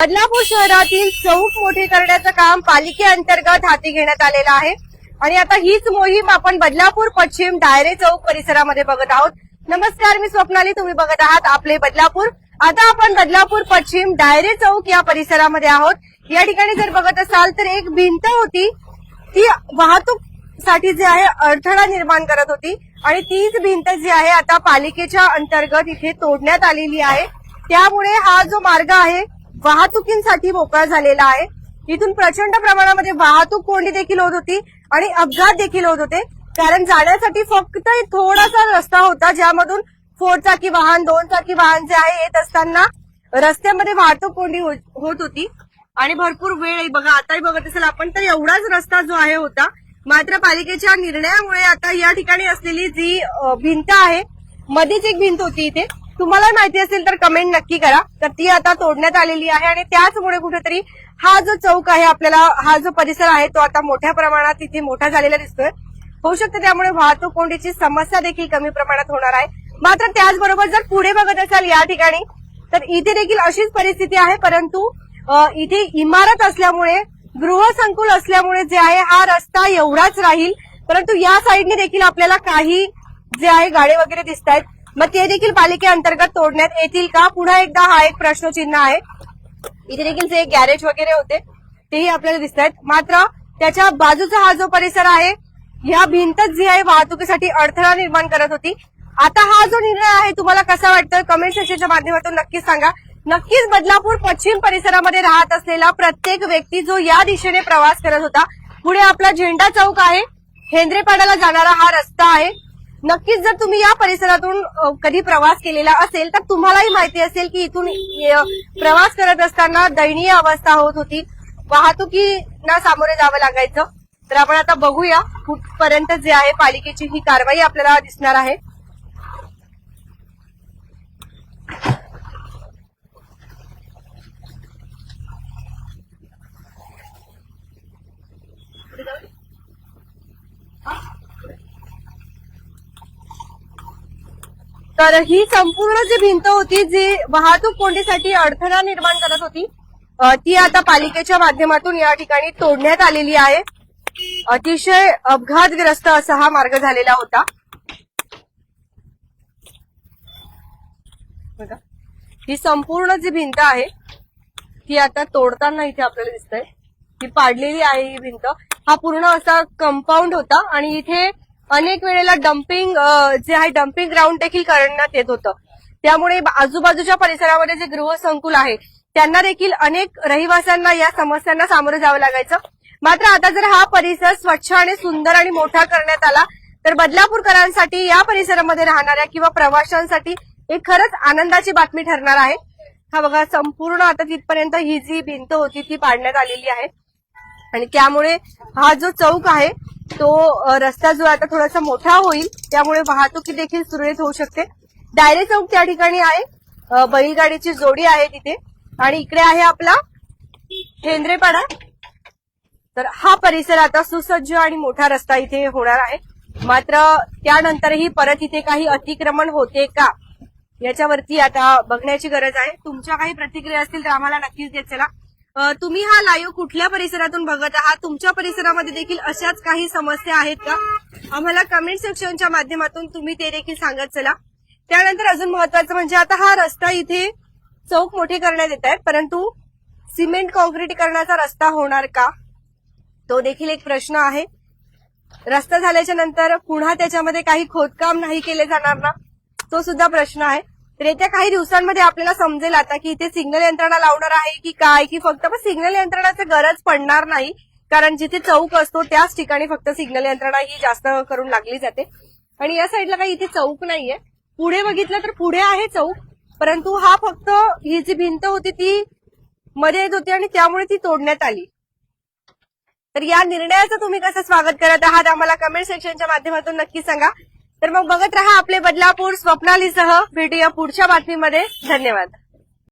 बदलापूर शहरातील चौक मोठे करण्याचं काम पालिकेअंतर्गत हाती घेण्यात आलेलं आहे. आणि आता हीच मोहीम आपण बदलापूर पश्चिम डायरे चौक परिसरामध्ये बघत आहोत. नमस्कार मी स्वप्नाली. तुम्ही बघत आहात आपले बदलापूर. आता आपण बदलापूर पश्चिम डायरे चौक या परिसरामध्ये आहोत. या ठिकाणी जर बघत असाल तर एक भिंत होती. ती वाहतूकसाठी जे आहे अडथळा निर्माण करत होती. आणि तीच भिंत जी आहे आता पालिकेच्या अंतर्गत इथे तोडण्यात आलेली आहे. त्यामुळे हा जो मार्ग आहे वाहतुकींसाठी मोकळा झालेला आहे. इथून प्रचंड प्रमाणामध्ये वाहतूक कोंडी देखील होत होती आणि अपघात देखील होत होते. कारण जाण्यासाठी फक्त थोडासा रस्ता होता ज्यामधून फोर चाकी वाहन दोन चाकी वाहन जे आहे येत असताना रस्त्यामध्ये वाहतूक कोंडी हो-, होत होती. आणि भरपूर वेळ बघा आताही बघत असेल आपण तर एवढाच रस्ता जो आहे होता मात्र पालिकेच्या निर्णयामुळे आता या ठिकाणी असलेली जी भिंत आहे मध्येच एक भिंत होती इथे. तुम्हाला माहिती असेल तर कमेंट नक्की करा. तर ती आता तोडण्यात आलेली आहे आणि त्याचमुळे कुठेतरी हा जो चौक आहे आपल्याला हा जो परिसर आहे तो आता मोठ्या प्रमाणात इथे मोठा झालेला दिसतोय. होऊ शकतं त्यामुळे वाहतूक कोंडीची समस्या देखील कमी प्रमाणात होणार आहे. मात्र त्याचबरोबर जर पुढे बघत असाल या ठिकाणी तर इथे देखील अशीच परिस्थिती आहे. परंतु इथे इमारत असल्यामुळे गृहसंकुल असल्यामुळे जे आहे हा रस्ता एवढाच राहील. परंतु या साईडने देखील आपल्याला काही जे आहे गाडे वगैरे दिसत आहेत मग ते देखील पालिकेअंतर्गत तोडण्यात येतील का? पुन्हा एकदा हा एक प्रश्नचिन्ह आहे. इथे देखील जे गॅरेज वगैरे होते तेही आपल्याला दिसत आहेत. मात्र त्याच्या बाजूचा हा जो परिसर आहे ह्या भिंतच जी आहे वाहतुकीसाठी अडथळा निर्माण करत होती. आता हा जो निर्णय आहे तुम्हाला कसा वाटतं कमेंट सेक्शनच्या माध्यमातून नक्कीच सांगा. नक्कीच बदलापूर पश्चिम परिसरामध्ये राहत असलेला प्रत्येक व्यक्ती जो या दिशेने प्रवास करत होता पुढे आपला झेंडा चौक आहे. हेंद्रेपाड्याला जाणारा हा रस्ता आहे. नक्कीच जर तुम्ही या परिसरातून कधी प्रवास केलेला असेल तर तुम्हालाही माहिती असेल की इथून प्रवास करत असताना दयनीय अवस्था होत होती. वाहतुकीना सामोरे जावं लागायचं. तर आपण आता बघूया कुठपर्यंत जे आहे पालिकेची ही कारवाई आपल्याला दिसणार आहे. तर ही संपूर्ण जी भिंत होती जी वाहतूक कोंडीसाठी अडथळा निर्माण करत होती ती आता पालिकेच्या माध्यमातून या ठिकाणी तोडण्यात आलेली आहे. अतिशय अपघातग्रस्त असा हा मार्ग झालेला होता. ही संपूर्ण जी भिंत आहे ती आता तोडताना इथे आपल्याला दिसतंय. ती पाडलेली आहे ही भिंत. हा पूर्ण असा कंपाऊंड होता आणि इथे अनेक वेळेला डम्पिंग जे आहे डम्पिंग ग्राउंड देखील करण्यात येत होतं. त्यामुळे आजूबाजूच्या परिसरामध्ये जे गृहसंकुल आहे त्यांना देखील अनेक रहिवाशांना या समस्यांना सामोरं जावं लागायचं. मात्र आता जर हा परिसर स्वच्छ आणि सुंदर आणि मोठा करण्यात आला तर बदलापूरकरांसाठी या परिसरामध्ये राहणाऱ्या किंवा प्रवाशांसाठी एक खरंच आनंदाची बातमी ठरणार आहे. हा बघा संपूर्ण आता तिथपर्यंत ही जी भिंत होती ती पाडण्यात आलेली आहे. आणि त्यामुळे हा जो चौक आहे तो रस्ता जो आता थोडासा मोठा होईल त्यामुळे वाहतुकी देखील सुरळीत होऊ शकते. डायरे चौक त्या ठिकाणी आहे. बैलगाडीची जोडी आहे तिथे. आणि इकडे आहे आपला हेंद्रेपाडा. तर हा परिसर आता सुसज्ज आणि मोठा रस्ता इथे होणार आहे. मात्र त्यानंतरही परत इथे काही अतिक्रमण होते का याच्यावरती आता बघण्याची गरज आहे. तुमच्या काही प्रतिक्रिया असतील तर आम्हाला नक्कीच देत चला. तुम्ही हा लाईव्ह कुठल्या परिसरातून बघत आहात? तुमच्या परिसरामध्ये देखील अशाच काही समस्या आहेत का? आम्हाला कमेंट सेक्शनच्या माध्यमातून तुम्ही ते देखील सांगत चला. त्यानंतर अजून महत्वाचं म्हणजे आता हा रस्ता इथे चौक मोठे करण्यात येत आहेत. परंतु सिमेंट कॉन्क्रीटीकरणाचा रस्ता होणार का? तो देखील एक प्रश्न आहे. रस्ता झाल्याच्यानंतर पुन्हा त्याच्यामध्ये काही खोदकाम नाही केले जाणार ना? तो सुद्धा प्रश्न आहे. तर येत्या काही दिवसांमध्ये आपल्याला समजेल आता की इथे सिग्नल यंत्रणा लावणार आहे की काय की फक्त पण सिग्नल यंत्रणाची गरज पडणार नाही. कारण जिथे चौक असतो त्याच ठिकाणी फक्त सिग्नल यंत्रणा ही जास्त करून लागली जाते. आणि या साईडला काही इथे चौक नाहीये. पुढे बघितलं तर पुढे आहे चौक परंतु हा फक्त ही जी भिंत होती ती मध्ये येत होती आणि त्यामुळे ती तोडण्यात आली. तर या निर्णयाचं तुम्ही कसं स्वागत करत आहात आम्हाला कमेंट सेक्शनच्या माध्यमातून नक्की सांगा. तर मग बघत रहा आपले बदलापूर स्वप्नालीसह भेटूया पुढच्या बातमीमध्ये. धन्यवाद.